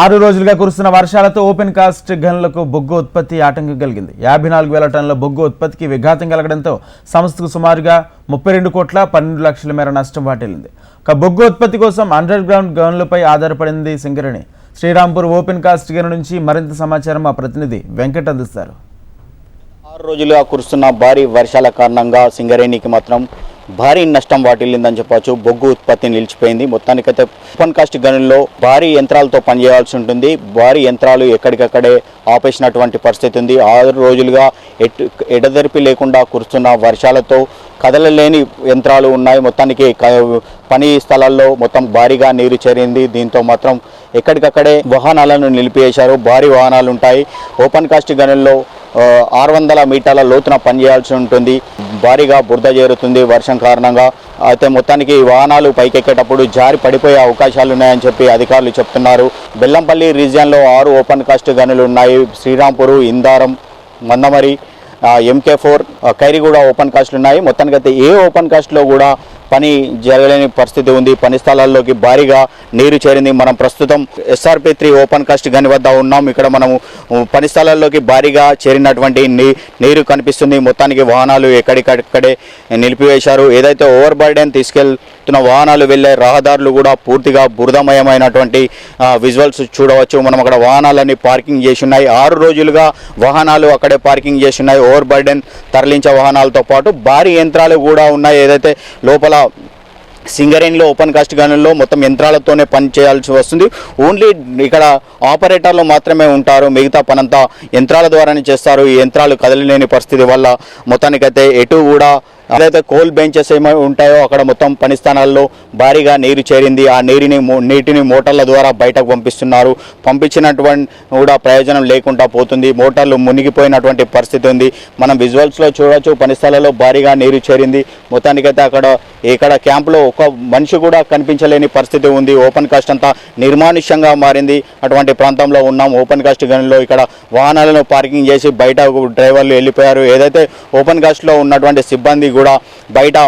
ఆరు రోజులుగా కురుస్తున్న వర్షాలతో ఓపెన్ కాస్ట్ గనులకు బొగ్గు ఉత్పత్తి ఆటంకం కలిగింది. యాభై నాలుగు వేల టన్నుల బొగ్గు ఉత్పత్తికి విఘాతం కలగడంతో సంస్థకు సుమారుగా ముప్పై రెండు కోట్ల పన్నెండు లక్షల మేర నష్టం వాటిల్లింది. ఒక బొగ్గు ఉత్పత్తి కోసం అండర్ గ్రౌండ్ గనులపై ఆధారపడింది సింగరేణి. శ్రీరాంపూర్ ఓపెన్ కాస్ట్ గను నుంచి మరింత సమాచారం మా ప్రతినిధి వెంకట్ అందిస్తారు. ఆరు రోజులుగా కురుస్తున్న భారీ వర్షాల కారణంగా సింగరేణికి మాత్రం భారీ నష్టం వాటిల్లిందని చెప్పవచ్చు బొగ్గు ఉత్పత్తి నిలిచిపోయింది. మొత్తానికైతే ఓపెన్ కాస్ట్ గనుల్లో భారీ యంత్రాలతో పనిచేయాల్సి ఉంటుంది. భారీ యంత్రాలు ఎక్కడికక్కడే ఆపేసినటువంటి పరిస్థితి ఉంది. ఆరు రోజులుగా ఎటు ఎడదెరిపి లేకుండా కురుస్తున్న వర్షాలతో కదలలేని యంత్రాలు ఉన్నాయి. మొత్తానికి పని స్థలాల్లో మొత్తం భారీగా నీరు చేరింది. దీంతో మాత్రం ఎక్కడికక్కడే వాహనాలను నిలిపివేశారు. భారీ వాహనాలు ఉంటాయి ఓపెన్ కాస్ట్ గనుల్లో ఆరు వందల మీటర్ల లోతున పనిచేయాల్సి ఉంటుంది. భారీగా బురద చేరుతుంది వర్షం కారణంగా. అయితే మొత్తానికి వాహనాలు పైకెక్కేటప్పుడు జారి పడిపోయే అవకాశాలు ఉన్నాయని చెప్పి అధికారులు చెప్తున్నారు. బెల్లంపల్లి రీజియన్లో ఆరు ఓపెన్ కాస్ట్ గనులు ఉన్నాయి. Srirampur Indaram Mandamarri MK four Khairiguda open కాస్ట్లు ఉన్నాయి. మొత్తానికి అయితే ఏ ఓపెన్ కాస్ట్లో కూడా పని జరగలేని పరిస్థితి ఉంది. పని స్థలాల్లోకి భారీగా నీరు చేరింది. మనం ప్రస్తుతం ఎస్ఆర్పి త్రీ ఓపెన్ కాస్ట్ గని వద్ద ఉన్నాం. ఇక్కడ మనము పని స్థలాల్లోకి భారీగా చేరినటువంటి నీరు కనిపిస్తుంది. మొత్తానికి వాహనాలు ఎక్కడికక్కడే నిలిపివేశారు. ఏదైతే ఓవర్ బర్డెన్ తీసుకెళ్తున్న వాహనాలు వెళ్ళే రహదారులు కూడా పూర్తిగా బురదమయమైనటువంటి విజువల్స్ చూడవచ్చు. మనం అక్కడ వాహనాలన్నీ పార్కింగ్ చేసి ఉన్నాయి ఆరు రోజులుగా వాహనాలు అక్కడే పార్కింగ్ చేసి ఉన్నాయి ఓవర్ బర్డెన్ తరలించే వాహనాలతో పాటు భారీ యంత్రాలు కూడా ఉన్నాయి. ఏదైతే లోపల సింగరేణిలో ఓపెన్ కాస్ట్ గనుల్లో మొత్తం యంత్రాలతోనే పని చేయాల్సి వస్తుంది. ఓన్లీ ఇక్కడ ఆపరేటర్లు మాత్రమే ఉంటారు. మిగతా పనంతా యంత్రాల ద్వారానే చేస్తారు. ఈ యంత్రాలు కదలలేని పరిస్థితి వల్ల మొత్తానికైతే ఎటు కూడా అదైతే కోల్ బెంచెస్ ఏమో ఉంటాయో అక్కడ మొత్తం పని స్థానాల్లో భారీగా నీరు చేరింది. ఆ నీటిని నీటిని మోటార్ల ద్వారా బయటకు పంపిస్తున్నారు. పంపించినటువంటి కూడా ప్రయోజనం లేకుండా పోతుంది. మోటార్లు మునిగిపోయినటువంటి పరిస్థితి ఉంది. మనం విజువల్స్లో చూడవచ్చు పని స్థలాల్లో భారీగా నీరు చేరింది. మొత్తానికైతే అక్కడ ఇక్కడ క్యాంప్లో ఒక మనిషి కూడా కనిపించలేని పరిస్థితి ఉంది. ఓపెన్ కాస్ట్ అంతా నిర్మానుష్యంగా మారింది. అటువంటి ప్రాంతంలో ఉన్నాం. ఓపెన్ కాస్ట్ గనిలో ఇక్కడ వాహనాలను పార్కింగ్ చేసి బయట డ్రైవర్లు వెళ్ళిపోయారు. ఏదైతే ఓపెన్ కాస్ట్లో ఉన్నటువంటి సిబ్బంది కూడా బయట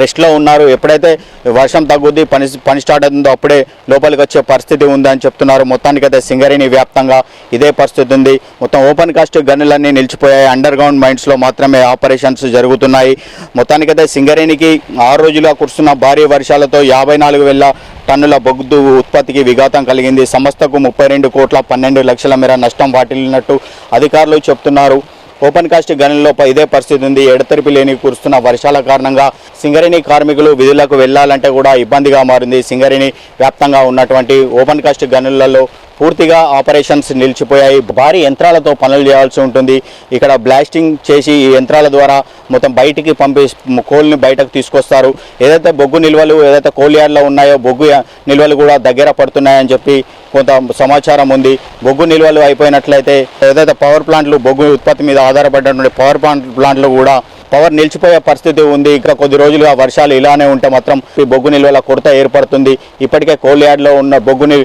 రెస్ట్లో ఉన్నారు. ఎప్పుడైతే వర్షం తగ్గుద్ది పని పని స్టార్ట్ అవుతుందో అప్పుడే లోపలికి వచ్చే పరిస్థితి ఉందని చెప్తున్నారు. మొత్తానికైతే సింగరేణి వ్యాప్తంగా ఇదే పరిస్థితి ఉంది. మొత్తం ఓపెన్ కాస్ట్ గన్నులన్నీ నిలిచిపోయాయి. అండర్ గ్రౌండ్ మైండ్స్లో మాత్రమే ఆపరేషన్స్ జరుగుతున్నాయి. మొత్తానికైతే సింగరేణికి ఆరు రోజులుగా కురుస్తున్న భారీ వర్షాలతో యాభై నాలుగు వేల టన్నుల బొగ్గు ఉత్పత్తికి విఘాతం కలిగింది. సంస్థకు ముప్పై రెండు కోట్ల పన్నెండు లక్షల మేర నష్టం వాటిల్లినట్టు అధికారులు చెప్తున్నారు. ఓపెన్ కాస్ట్ గనుల్లో ఇదే పరిస్థితి ఉంది. ఎడతెరిపి లేని కురుస్తున్న వర్షాల కారణంగా సింగరేణి కార్మికులు విధులకు వెళ్ళాలంటే కూడా ఇబ్బందిగా మారింది. సింగరేణి వ్యాప్తంగా ఉన్నటువంటి ఓపెన్ కాస్ట్ గనులలో పూర్తిగా ఆపరేషన్స్ నిలిచిపోయాయి. భారీ యంత్రాలతో పనులు చేయాల్సి ఉంటుంది. ఇక్కడ బ్లాస్టింగ్ చేసి ఈ యంత్రాల ద్వారా మొత్తం బయటికి పంపి కోల్ని బయటకు తీసుకొస్తారు. ఏదైతే బొగ్గు నిల్వలు ఏదైతే కోల్ యార్డ్లో ఉన్నాయో బొగ్గు నిల్వలు కూడా దగ్గర పడుతున్నాయని చెప్పి కొంత సమాచారం ఉంది. బొగ్గు నిల్వలు అయిపోయినట్లయితే ఏదైతే పవర్ ప్లాంట్లు బొగ్గు ఉత్పత్తి మీద ఆధారపడినటువంటి పవర్ ప్లాంట్ ప్లాంట్లు కూడా పవర్ నిలిచిపోయే పరిస్థితి ఉంది. ఇంకా కొద్ది రోజులుగా వర్షాలు ఇలానే ఉంటే మాత్రం ఈ బొగ్గు నిల్వల కొరత ఏర్పడుతుంది. ఇప్పటికే కోల్ యార్డ్లో ఉన్న బొగ్గుని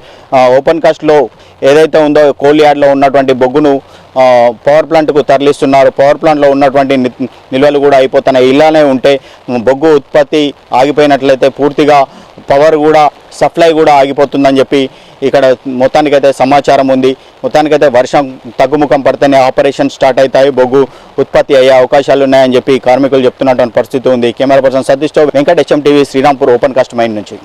ఓపెన్ కాస్ట్లో ఏదైతే ఉందో కోల్ యార్డ్లో ఉన్నటువంటి బొగ్గును పవర్ ప్లాంట్కు తరలిస్తున్నారు. పవర్ ప్లాంట్లో ఉన్నటువంటి నిల్వలు కూడా అయిపోతున్నాయి. ఇలానే ఉంటే బొగ్గు ఉత్పత్తి ఆగిపోయినట్లయితే పూర్తిగా పవర్ కూడా సప్లై కూడా ఆగిపోతుందని చెప్పి ఇక్కడ మొత్తానికైతే సమాచారం ఉంది. మొత్తానికైతే వర్షం తగ్గుముఖం పడితేనే ఆపరేషన్ స్టార్ట్ అవుతాయి. బొగ్గు ఉత్పత్తి అయ్యే అవకాశాలు ఉన్నాయని చెప్పి కార్మికులు చెప్తున్నటువంటి పరిస్థితి ఉంది. Camera person సతీష్తో Venkata HM TV Srirampur open cast mine నుంచి.